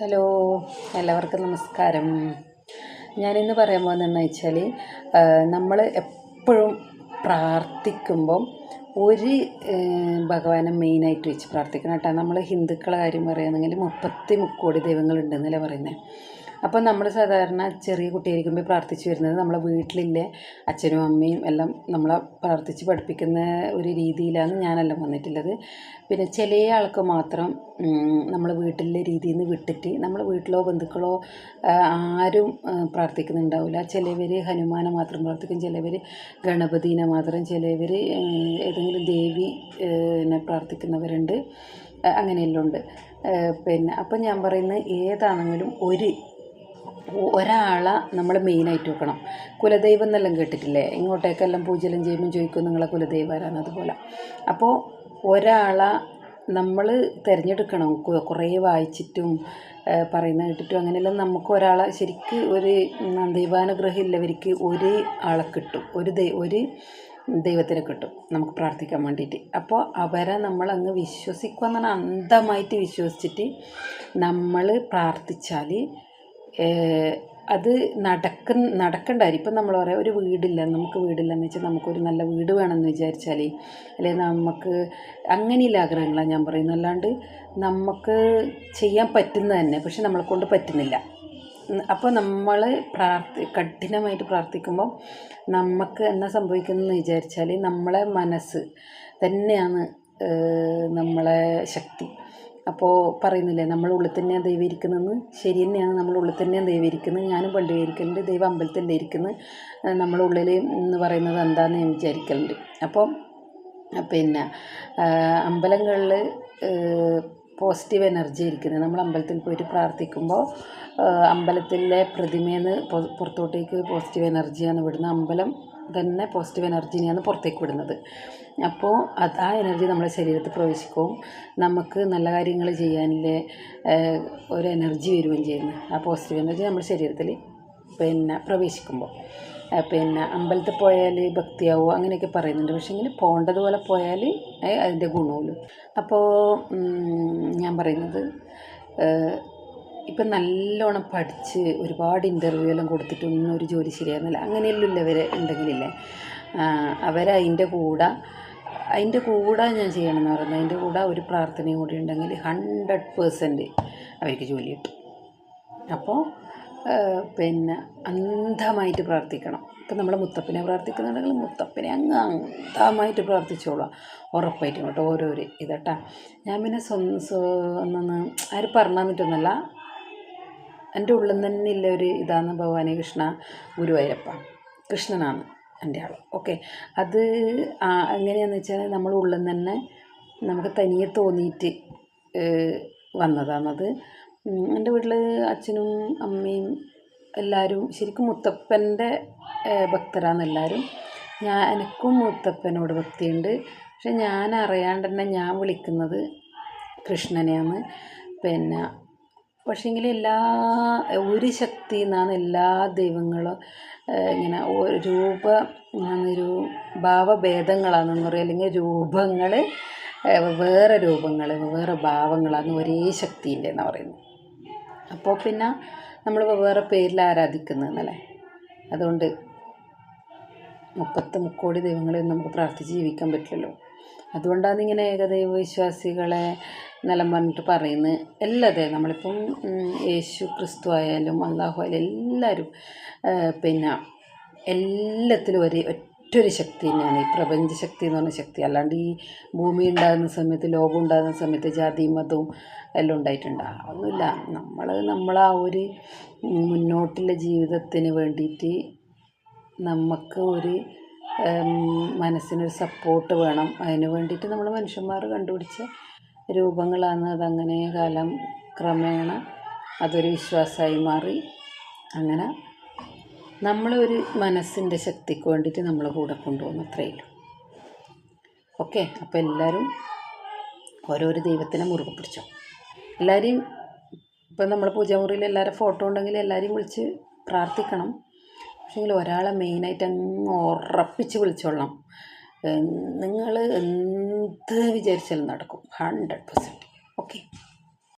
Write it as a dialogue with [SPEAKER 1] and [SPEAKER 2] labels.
[SPEAKER 1] Hello എല്ലാവർക്കും നമസ്കാരം. ഞാനിന്ന് പറയാൻ പോകുന്നതെന്ന് വെച്ചാൽ നമ്മൾ എപ്പോഴും പ്രാർത്ഥിക്കുമ്പം ഒരു ഭഗവാനെ മെയിനായിട്ട് വെച്ച് പ്രാർത്ഥിക്കണം കേട്ടോ. നമ്മൾ ഹിന്ദുക്കളെ കാര്യം പറയുകയാണെങ്കിൽ മുപ്പത്തി മുക്കോടി ദൈവങ്ങളുണ്ടെന്നല്ലേ പറയുന്നത് അപ്പോൾ നമ്മൾ സാധാരണ ചെറിയ കുട്ടിയായിരിക്കുമ്പോൾ പ്രാർത്ഥിച്ച് വരുന്നത് നമ്മളെ വീട്ടിലില്ലേ അച്ഛനും അമ്മയും എല്ലാം നമ്മളെ പ്രാർത്ഥിച്ച് പഠിപ്പിക്കുന്ന ഒരു രീതിയിലാണ് ഞാനെല്ലാം വന്നിട്ടുള്ളത്. പിന്നെ ചില ആൾക്ക് മാത്രം നമ്മൾ വീട്ടിലെ രീതിയിൽ നിന്ന് വിട്ടിട്ട് നമ്മൾ വീട്ടിലോ ബന്ധുക്കളോ ആരും പ്രാർത്ഥിക്കുന്നുണ്ടാവില്ല ചിലവർ ഹനുമാനെ മാത്രം പ്രാർത്ഥിക്കും ചിലവർ ഗണപതിനെ മാത്രം ചിലവർ ഏതെങ്കിലും ദേവി പ്രാർത്ഥിക്കുന്നവരുണ്ട്. അങ്ങനെയെല്ലാം ഉണ്ട്. പിന്നെ അപ്പം ഞാൻ പറയുന്നത് ഏതാണെങ്കിലും ഒരു ഒരാളെ നമ്മൾ മെയിനായിട്ട് വെക്കണം. കുലദൈവം എന്നെല്ലാം കേട്ടിട്ടില്ലേ? ഇങ്ങോട്ടേക്കെല്ലാം പൂജയെല്ലാം ചെയ്യുമ്പോൾ ചോദിക്കും നിങ്ങളെ കുലദൈവം ആരാന്ന് അതുപോലെ. അപ്പോൾ ഒരാളെ നമ്മൾ തിരഞ്ഞെടുക്കണം. കുറേ വായിച്ചിട്ടും പറയുന്ന കേട്ടിട്ടും അങ്ങനെയെല്ലാം നമുക്ക് ഒരാളെ ശരിക്ക് ഒരു ദൈവാനുഗ്രഹം ഇല്ലവർക്ക് ഒരു ആളെ കിട്ടും. ഒരു ദൈ ഒരു ദൈവത്തിനെ കിട്ടും. നമുക്ക് പ്രാർത്ഥിക്കാൻ വേണ്ടിയിട്ട്. അപ്പോൾ അവരെ നമ്മൾ അങ്ങ് വിശ്വസിക്കുക എന്ന് പറഞ്ഞാൽ അന്ധമായിട്ട് വിശ്വസിച്ചിട്ട് നമ്മൾ പ്രാർത്ഥിച്ചാൽ അത് നടക്ക നടക്കണ്ടായിരിക്കും. ഇപ്പം നമ്മൾ പറയാം ഒരു വീടില്ല നമുക്ക് വീടില്ലെന്ന് വെച്ചാൽ നമുക്കൊരു നല്ല വീട് വേണമെന്ന് വിചാരിച്ചാൽ അല്ലെങ്കിൽ നമുക്ക് അങ്ങനെയുള്ള ആഗ്രഹങ്ങളാണ് ഞാൻ പറയുന്നത്. അല്ലാണ്ട് നമുക്ക് ചെയ്യാൻ പറ്റുന്നത് തന്നെ പക്ഷെ നമ്മളെ കൊണ്ട് പറ്റുന്നില്ല. അപ്പോൾ നമ്മൾ പ്രാർത്ഥി കഠിനമായിട്ട് പ്രാർത്ഥിക്കുമ്പോൾ നമുക്ക് എന്നാ സംഭവിക്കുന്നതെന്ന് വിചാരിച്ചാൽ നമ്മളെ മനസ്സ് തന്നെയാണ് നമ്മളെ ശക്തി. അപ്പോൾ പറയുന്നില്ലേ നമ്മൾ ഉള്ളിൽ തന്നെയാണ് ദൈവം ഇരിക്കുന്നതെന്ന് ശരി തന്നെയാണ് നമ്മൾ ഉള്ളിൽ തന്നെയാണ് ദൈവം ഇരിക്കുന്നത്. ഞാനും പണ്ട് വിചാരിക്കലുണ്ട് ദൈവം അമ്പലത്തിൽ ഇരിക്കുന്നത്. നമ്മുടെ ഉള്ളിൽ എന്ന് പറയുന്നത് എന്താണെന്ന് ഞാൻ വിചാരിക്കലുണ്ട്. അപ്പോൾ പിന്നെ അമ്പലങ്ങളിൽ പോസിറ്റീവ് എനർജി ഇരിക്കുന്നത്. നമ്മൾ അമ്പലത്തിൽ പോയിട്ട് പ്രാർത്ഥിക്കുമ്പോൾ അമ്പലത്തിലെ പ്രതിമേന്ന് നിന്ന് പുറത്തോട്ടേക്ക് പോസിറ്റീവ് എനർജിയാണ് വിടുന്നത് അമ്പലം തന്നെ പോസിറ്റീവ് എനർജിനെയാണ് പുറത്തേക്ക് വിടുന്നത്. അപ്പോൾ അത് ആ എനർജി നമ്മുടെ ശരീരത്തിൽ പ്രവേശിക്കും നമുക്ക് നല്ല കാര്യങ്ങൾ ചെയ്യാനുള്ള ഏഹ്, ഒരു എനർജി വരികയും ചെയ്യുന്നു. ആ പോസിറ്റീവ് എനർജി നമ്മുടെ ശരീരത്തിൽ പിന്നെ പ്രവേശിക്കുമ്പോൾ. പിന്നെ അമ്പലത്തിൽ പോയാൽ ഭക്തിയാവും അങ്ങനെയൊക്കെ പറയുന്നുണ്ട്. പക്ഷേ ഇങ്ങനെ പോകേണ്ടതുപോലെ പോയാൽ അതിന്റെ ഗുണമുള്ളൂ. അപ്പോൾ ഞാൻ പറയുന്നത് ഇപ്പം നല്ലോണം പഠിച്ച് ഒരുപാട് ഇന്റർവ്യൂ എല്ലാം കൊടുത്തിട്ടൊന്നും ഒരു ജോലി ശരിയായിരുന്നില്ല അങ്ങനെയെല്ലാം ഉള്ളവർ ഉണ്ടെങ്കിലില്ലേ? അവരതിന്റെ കൂടെ അതിന്റെ കൂടെ ഞാൻ ചെയ്യണമെന്ന് പറയുന്നത്. അതിന്റെ കൂടെ ഒരു പ്രാർത്ഥനയും കൂടി ഉണ്ടെങ്കിൽ ഹൺഡ്രഡ് പേഴ്സന്റ് അവർക്ക് ജോലി കിട്ടും. അപ്പോൾ പിന്നെ അന്ധമായിട്ട് പ്രാർത്ഥിക്കണം. ഇപ്പം നമ്മൾ മുത്തപ്പനെ പ്രാർത്ഥിക്കുന്നുണ്ടെങ്കിൽ മുത്തപ്പനെ അങ്ങ് അന്ധമായിട്ട് പ്രാർത്ഥിച്ചോളാം ഉറപ്പായിട്ടും കേട്ടോ ഓരോരോ. ഇതട്ടാ. ഞാൻ പിന്നെ സ്വന്തം ഒന്നൊന്ന് ആര് പറഞ്ഞു തന്നിട്ടൊന്നുമല്ല എന്റെ ഉള്ളിൽ നിന്ന് തന്നെ ഉള്ള ഒരു ഇതാണ് ഭഗവാനെ കൃഷ്ണ ഗുരുവായൂരപ്പ. കൃഷ്ണനാണ് എന്റെ ആൾ ഓക്കെ. അത് എങ്ങനെയാണെന്ന് വെച്ചാൽ നമ്മൾ ഉള്ളിൽ നിന്ന് തന്നെ നമുക്ക് തനിയെ തോന്നിയിട്ട് വന്നതാണത് എന്റെ വീട്ടിൽ അച്ഛനും അമ്മയും എല്ലാവരും ശരിക്കും മുത്തപ്പന്റെ ഭക്തരാണ് എല്ലാവരും ഞാൻ എനിക്കും മുത്തപ്പനോട് ഭക്തിയുണ്ട്. പക്ഷെ ഞാൻ അറിയാണ്ട് തന്നെ ഞാൻ വിളിക്കുന്നത് കൃഷ്ണനെയാണ്. പിന്നെ പക്ഷേങ്കിൽ എല്ലാ ഒരു ശക്തി എന്നാണ് എല്ലാ ദൈവങ്ങളും ഇങ്ങനെ രൂപ ഒരു ഭാവഭേദങ്ങളാണെന്ന് പറയും. അല്ലെങ്കിൽ രൂപങ്ങൾ വേറെ രൂപങ്ങൾ വേറെ ഭാവങ്ങളാണ് ഒരേ ശക്തിന്റെ പറയുന്നു പറയുന്നത്. അപ്പോൾ പിന്നെ നമ്മൾ വേറെ പേരിൽ ആരാധിക്കുന്നതെന്നല്ലേ അതുകൊണ്ട് മുപ്പത്ത് മുക്കോടി ദൈവങ്ങളെ നമുക്ക് പ്രാർത്ഥിച്ച് ജീവിക്കാൻ പറ്റില്ലല്ലോ. അതുകൊണ്ടാണ് ഇങ്ങനെ ഏകദൈവ വിശ്വാസികളെ എന്നെല്ലാം പറഞ്ഞിട്ട് പറയുന്നത്. എല്ലാതെ നമ്മളിപ്പം യേശു ക്രിസ്തു ആയാലും അള്ളാഹു ആയാലും എല്ലാവരും പിന്നെ എല്ലാത്തിലും ഒരേ ഒറ്റൊരു ശക്തി തന്നെയാണ്. ഈ പ്രപഞ്ച ശക്തി എന്ന് പറഞ്ഞ ശക്തി. അല്ലാണ്ട് ഈ ഭൂമി ഉണ്ടാകുന്ന സമയത്ത് ലോകം ഉണ്ടാകുന്ന സമയത്ത് ജാതിയും മതവും എല്ലാം ഉണ്ടായിട്ടുണ്ടാകും ഒന്നുമില്ല. നമ്മൾ നമ്മളാ ഒരു മുന്നോട്ടുള്ള ജീവിതത്തിന് വേണ്ടിയിട്ട് നമുക്ക് ഒരു മനസ്സിനൊരു സപ്പോർട്ട് വേണം. അതിന് വേണ്ടിയിട്ട് നമ്മൾ മനുഷ്യന്മാർ കണ്ടുപിടിച്ച രൂപങ്ങളാണ്. അതങ്ങനെ കാലം ക്രമേണ അതൊരു വിശ്വാസമായി മാറി. അങ്ങനെ നമ്മളൊരു മനസ്സിന്റെ ശക്തിക്ക് വേണ്ടിയിട്ട് നമ്മൾ കൂടെ കൊണ്ടുപോകുന്നു അത്രയേ ഉള്ളൂ. ഓക്കെ അപ്പോൾ എല്ലാവരും ഓരോരോ ദൈവത്തിനെ മുറുകെ പിടിച്ചോ. എല്ലാവരെയും ഇപ്പം നമ്മൾ പൂജാമുറിയിൽ എല്ലാവരും ഫോട്ടോ ഉണ്ടെങ്കിൽ എല്ലാവരെയും വിളിച്ച് പ്രാർത്ഥിക്കണം. പക്ഷേങ്കിൽ ഒരാളെ മെയിനായിട്ട് അങ്ങ് ഉറപ്പിച്ച് വിളിച്ചോളണം. നിങ്ങൾ എന്ത് വിചാരിച്ചാലും നടക്കും. Hundred percent.